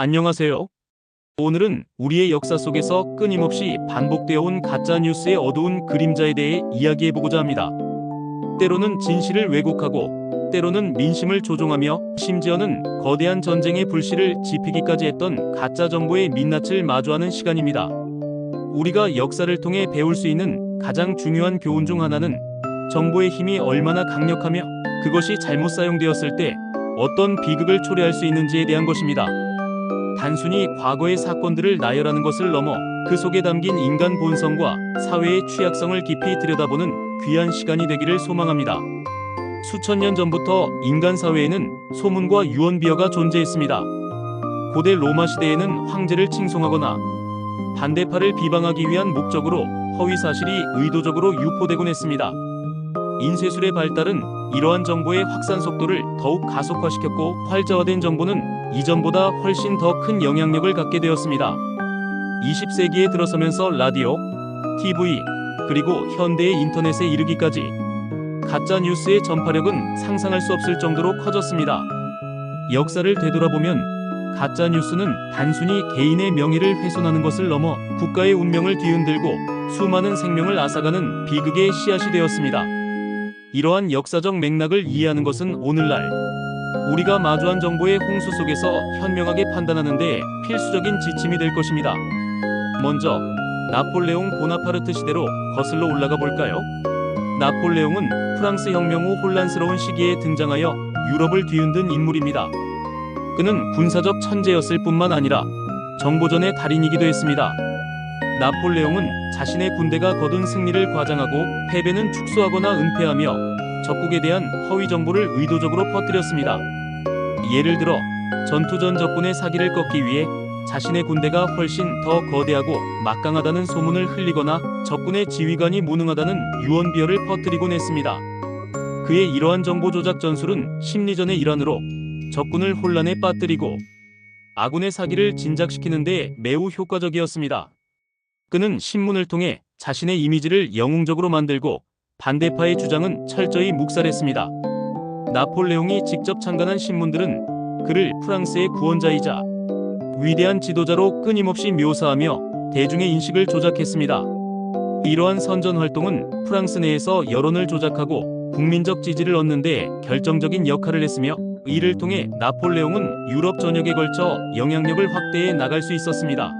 안녕하세요. 오늘은 우리의 역사 속에서 끊임없이 반복되어 온 가짜 뉴스의 어두운 그림자에 대해 이야기해보고자 합니다. 때로는 진실을 왜곡하고, 때로는 민심을 조종하며, 심지어는 거대한 전쟁의 불씨를 지피기까지 했던 가짜 정보의 민낯을 마주하는 시간입니다. 우리가 역사를 통해 배울 수 있는 가장 중요한 교훈 중 하나는 정보의 힘이 얼마나 강력하며 그것이 잘못 사용되었을 때 어떤 비극을 초래할 수 있는지에 대한 것입니다. 단순히 과거의 사건들을 나열하는 것을 넘어 그 속에 담긴 인간 본성과 사회의 취약성을 깊이 들여다보는 귀한 시간이 되기를 소망합니다. 수천 년 전부터 인간 사회에는 소문과 유언비어가 존재했습니다. 고대 로마 시대에는 황제를 칭송하거나 반대파를 비방하기 위한 목적으로 허위 사실이 의도적으로 유포되곤 했습니다. 인쇄술의 발달은 이러한 정보의 확산 속도를 더욱 가속화시켰고 활자화된 정보는 이전보다 훨씬 더 큰 영향력을 갖게 되었습니다. 20세기에 들어서면서 라디오, TV, 그리고 현대의 인터넷에 이르기까지 가짜 뉴스의 전파력은 상상할 수 없을 정도로 커졌습니다. 역사를 되돌아보면 가짜 뉴스는 단순히 개인의 명예를 훼손하는 것을 넘어 국가의 운명을 뒤흔들고 수많은 생명을 앗아가는 비극의 씨앗이 되었습니다. 이러한 역사적 맥락을 이해하는 것은 오늘날 우리가 마주한 정보의 홍수 속에서 현명하게 판단하는 데 필수적인 지침이 될 것입니다. 먼저 나폴레옹 보나파르트 시대로 거슬러 올라가 볼까요? 나폴레옹은 프랑스 혁명 후 혼란스러운 시기에 등장하여 유럽을 뒤흔든 인물입니다. 그는 군사적 천재였을 뿐만 아니라 정보전의 달인이기도 했습니다. 나폴레옹은 자신의 군대가 거둔 승리를 과장하고 패배는 축소하거나 은폐하며 적국에 대한 허위 정보를 의도적으로 퍼뜨렸습니다. 예를 들어 전투 전 적군의 사기를 꺾기 위해 자신의 군대가 훨씬 더 거대하고 막강하다는 소문을 흘리거나 적군의 지휘관이 무능하다는 유언비어를 퍼뜨리곤 했습니다. 그의 이러한 정보 조작 전술은 심리전의 일환으로 적군을 혼란에 빠뜨리고 아군의 사기를 진작시키는 데 매우 효과적이었습니다. 그는 신문을 통해 자신의 이미지를 영웅적으로 만들고 반대파의 주장은 철저히 묵살했습니다. 나폴레옹이 직접 창간한 신문들은 그를 프랑스의 구원자이자 위대한 지도자로 끊임없이 묘사하며 대중의 인식을 조작했습니다. 이러한 선전 활동은 프랑스 내에서 여론을 조작하고 국민적 지지를 얻는 데 결정적인 역할을 했으며 이를 통해 나폴레옹은 유럽 전역에 걸쳐 영향력을 확대해 나갈 수 있었습니다.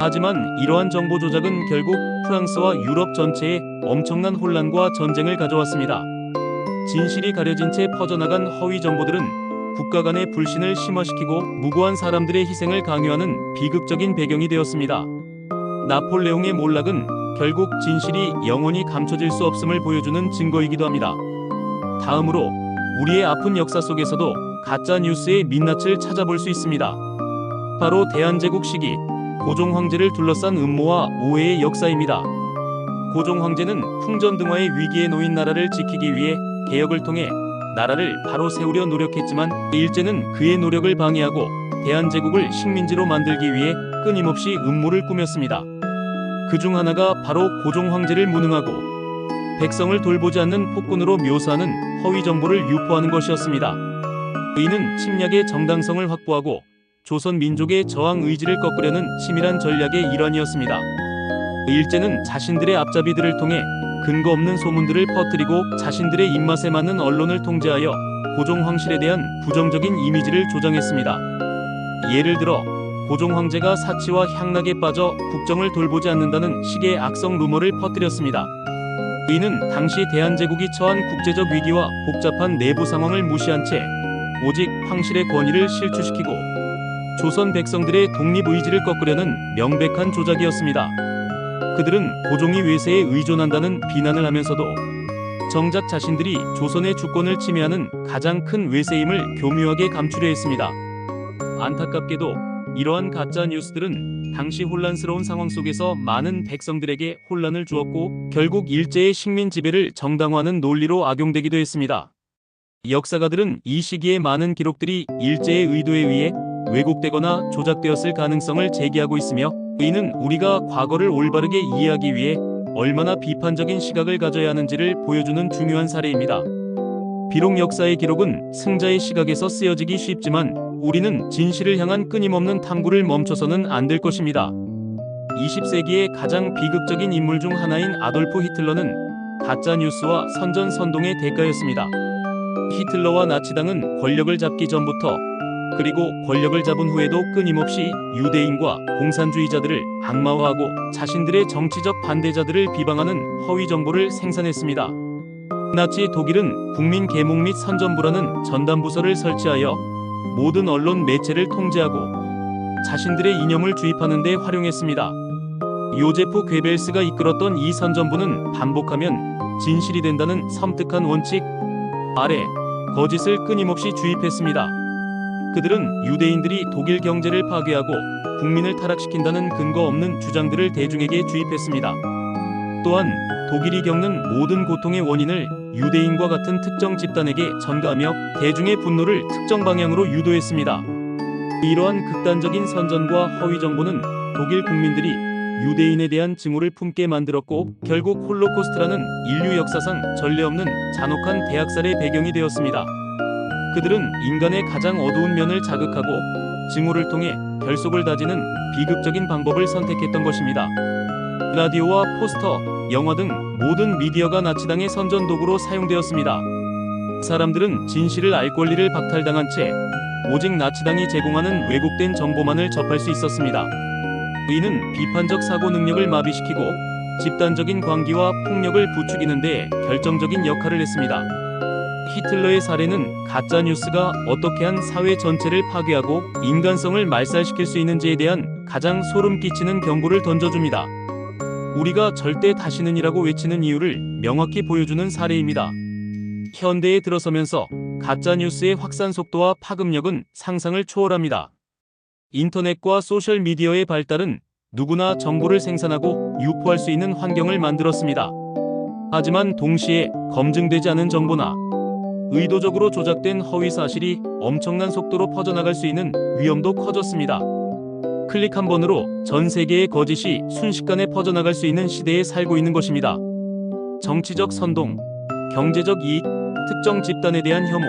하지만 이러한 정보 조작은 결국 프랑스와 유럽 전체에 엄청난 혼란과 전쟁을 가져왔습니다. 진실이 가려진 채 퍼져나간 허위 정보들은 국가 간의 불신을 심화시키고 무고한 사람들의 희생을 강요하는 비극적인 배경이 되었습니다. 나폴레옹의 몰락은 결국 진실이 영원히 감춰질 수 없음을 보여주는 증거이기도 합니다. 다음으로 우리의 아픈 역사 속에서도 가짜 뉴스의 민낯을 찾아볼 수 있습니다. 바로 대한제국 시기 고종 황제를 둘러싼 음모와 오해의 역사입니다. 고종 황제는 풍전등화의 위기에 놓인 나라를 지키기 위해 개혁을 통해 나라를 바로 세우려 노력했지만 일제는 그의 노력을 방해하고 대한제국을 식민지로 만들기 위해 끊임없이 음모를 꾸몄습니다. 그 중 하나가 바로 고종 황제를 무능하고 백성을 돌보지 않는 폭군으로 묘사하는 허위 정보를 유포하는 것이었습니다. 이는 침략의 정당성을 확보하고 조선 민족의 저항 의지를 꺾으려는 치밀한 전략의 일환이었습니다. 일제는 자신들의 앞잡이들을 통해 근거 없는 소문들을 퍼뜨리고 자신들의 입맛에 맞는 언론을 통제하여 고종 황실에 대한 부정적인 이미지를 조장했습니다. 예를 들어 고종 황제가 사치와 향락에 빠져 국정을 돌보지 않는다는 식의 악성 루머를 퍼뜨렸습니다. 이는 당시 대한제국이 처한 국제적 위기와 복잡한 내부 상황을 무시한 채 오직 황실의 권위를 실추시키고 조선 백성들의 독립 의지를 꺾으려는 명백한 조작이었습니다. 그들은 고종이 외세에 의존한다는 비난을 하면서도 정작 자신들이 조선의 주권을 침해하는 가장 큰 외세임을 교묘하게 감추려 했습니다. 안타깝게도 이러한 가짜 뉴스들은 당시 혼란스러운 상황 속에서 많은 백성들에게 혼란을 주었고 결국 일제의 식민 지배를 정당화하는 논리로 악용되기도 했습니다. 역사가들은 이 시기의 많은 기록들이 일제의 의도에 의해 왜곡되거나 조작되었을 가능성을 제기하고 있으며 이는 우리가 과거를 올바르게 이해하기 위해 얼마나 비판적인 시각을 가져야 하는지를 보여주는 중요한 사례입니다. 비록 역사의 기록은 승자의 시각에서 쓰여지기 쉽지만 우리는 진실을 향한 끊임없는 탐구를 멈춰서는 안 될 것입니다. 20세기의 가장 비극적인 인물 중 하나인 아돌프 히틀러는 가짜 뉴스와 선전 선동의 대가였습니다. 히틀러와 나치당은 권력을 잡기 전부터 그리고 권력을 잡은 후에도 끊임없이 유대인과 공산주의자들을 악마화하고 자신들의 정치적 반대자들을 비방하는 허위 정보를 생산했습니다. 나치 독일은 국민 계몽 및 선전부라는 전담 부서를 설치하여 모든 언론 매체를 통제하고 자신들의 이념을 주입하는 데 활용했습니다. 요제프 괴벨스가 이끌었던 이 선전부는 반복하면 진실이 된다는 섬뜩한 원칙 아래 거짓을 끊임없이 주입했습니다. 그들은 유대인들이 독일 경제를 파괴하고 국민을 타락시킨다는 근거 없는 주장들을 대중에게 주입했습니다. 또한 독일이 겪는 모든 고통의 원인을 유대인과 같은 특정 집단에게 전가하며 대중의 분노를 특정 방향으로 유도했습니다. 이러한 극단적인 선전과 허위 정보는 독일 국민들이 유대인에 대한 증오를 품게 만들었고 결국 홀로코스트라는 인류 역사상 전례 없는 잔혹한 대학살의 배경이 되었습니다. 그들은 인간의 가장 어두운 면을 자극하고 증오를 통해 결속을 다지는 비극적인 방법을 선택했던 것입니다. 라디오와 포스터, 영화 등 모든 미디어가 나치당의 선전 도구로 사용되었습니다. 사람들은 진실을 알 권리를 박탈당한 채 오직 나치당이 제공하는 왜곡된 정보만을 접할 수 있었습니다. 이는 비판적 사고 능력을 마비시키고 집단적인 광기와 폭력을 부추기는 데 결정적인 역할을 했습니다. 히틀러의 사례는 가짜 뉴스가 어떻게 한 사회 전체를 파괴하고 인간성을 말살시킬 수 있는지에 대한 가장 소름 끼치는 경고를 던져줍니다. 우리가 절대 다시는이라고 외치는 이유를 명확히 보여주는 사례입니다. 현대에 들어서면서 가짜 뉴스의 확산 속도와 파급력은 상상을 초월합니다. 인터넷과 소셜 미디어의 발달은 누구나 정보를 생산하고 유포할 수 있는 환경을 만들었습니다. 하지만 동시에 검증되지 않은 정보나 의도적으로 조작된 허위 사실이 엄청난 속도로 퍼져나갈 수 있는 위험도 커졌습니다. 클릭 한 번으로 전 세계의 거짓이 순식간에 퍼져나갈 수 있는 시대에 살고 있는 것입니다. 정치적 선동, 경제적 이익, 특정 집단에 대한 혐오,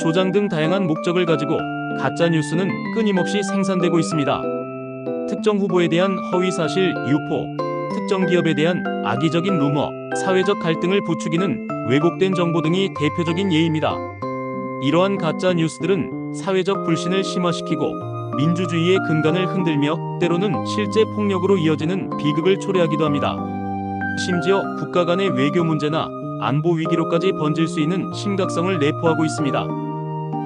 조장 등 다양한 목적을 가지고 가짜 뉴스는 끊임없이 생산되고 있습니다. 특정 후보에 대한 허위 사실 유포, 특정 기업에 대한 악의적인 루머, 사회적 갈등을 부추기는 왜곡된 정보 등이 대표적인 예입니다. 이러한 가짜 뉴스들은 사회적 불신을 심화시키고 민주주의의 근간을 흔들며 때로는 실제 폭력으로 이어지는 비극을 초래하기도 합니다. 심지어 국가 간의 외교 문제나 안보 위기로까지 번질 수 있는 심각성을 내포하고 있습니다.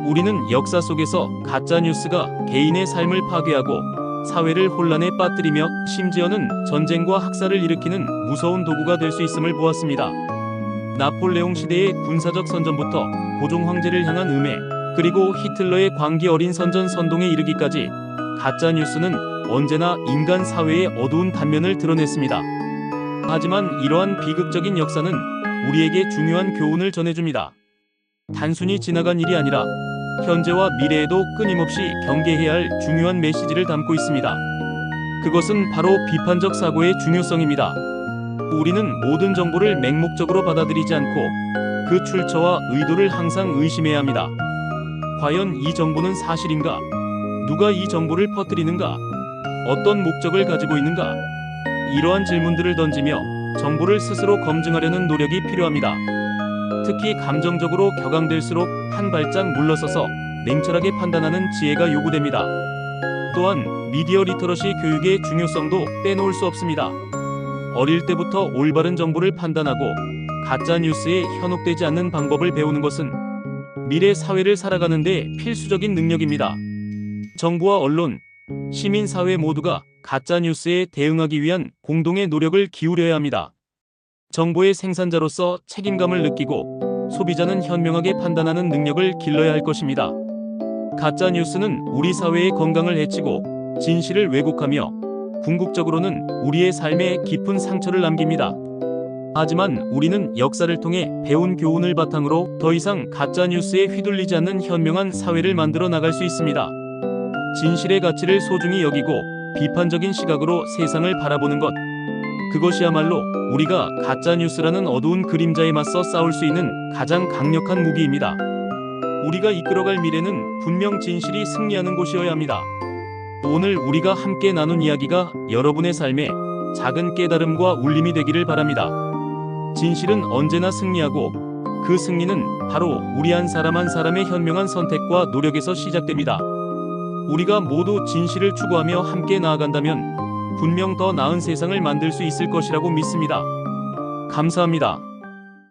우리는 역사 속에서 가짜 뉴스가 개인의 삶을 파괴하고 사회를 혼란에 빠뜨리며 심지어는 전쟁과 학살을 일으키는 무서운 도구가 될 수 있음을 보았습니다. 나폴레옹 시대의 군사적 선전부터 고종 황제를 향한 음해, 그리고 히틀러의 광기 어린 선전 선동에 이르기까지 가짜 뉴스는 언제나 인간 사회의 어두운 단면을 드러냈습니다. 하지만 이러한 비극적인 역사는 우리에게 중요한 교훈을 전해줍니다. 단순히 지나간 일이 아니라 현재와 미래에도 끊임없이 경계해야 할 중요한 메시지를 담고 있습니다. 그것은 바로 비판적 사고의 중요성입니다. 우리는 모든 정보를 맹목적으로 받아들이지 않고 그 출처와 의도를 항상 의심해야 합니다. 과연 이 정보는 사실인가? 누가 이 정보를 퍼뜨리는가? 어떤 목적을 가지고 있는가? 이러한 질문들을 던지며 정보를 스스로 검증하려는 노력이 필요합니다. 특히 감정적으로 격앙될수록 한 발짝 물러서서 냉철하게 판단하는 지혜가 요구됩니다. 또한 미디어 리터러시 교육의 중요성도 빼놓을 수 없습니다. 어릴 때부터 올바른 정보를 판단하고 가짜 뉴스에 현혹되지 않는 방법을 배우는 것은 미래 사회를 살아가는 데 필수적인 능력입니다. 정부와 언론, 시민 사회 모두가 가짜 뉴스에 대응하기 위한 공동의 노력을 기울여야 합니다. 정보의 생산자로서 책임감을 느끼고 소비자는 현명하게 판단하는 능력을 길러야 할 것입니다. 가짜 뉴스는 우리 사회의 건강을 해치고 진실을 왜곡하며 궁극적으로는 우리의 삶에 깊은 상처를 남깁니다. 하지만 우리는 역사를 통해 배운 교훈을 바탕으로 더 이상 가짜 뉴스에 휘둘리지 않는 현명한 사회를 만들어 나갈 수 있습니다. 진실의 가치를 소중히 여기고 비판적인 시각으로 세상을 바라보는 것. 그것이야말로 우리가 가짜 뉴스라는 어두운 그림자에 맞서 싸울 수 있는 가장 강력한 무기입니다. 우리가 이끌어갈 미래는 분명 진실이 승리하는 곳이어야 합니다. 오늘 우리가 함께 나눈 이야기가 여러분의 삶에 작은 깨달음과 울림이 되기를 바랍니다. 진실은 언제나 승리하고 그 승리는 바로 우리 한 사람 한 사람의 현명한 선택과 노력에서 시작됩니다. 우리가 모두 진실을 추구하며 함께 나아간다면 분명 더 나은 세상을 만들 수 있을 것이라고 믿습니다. 감사합니다.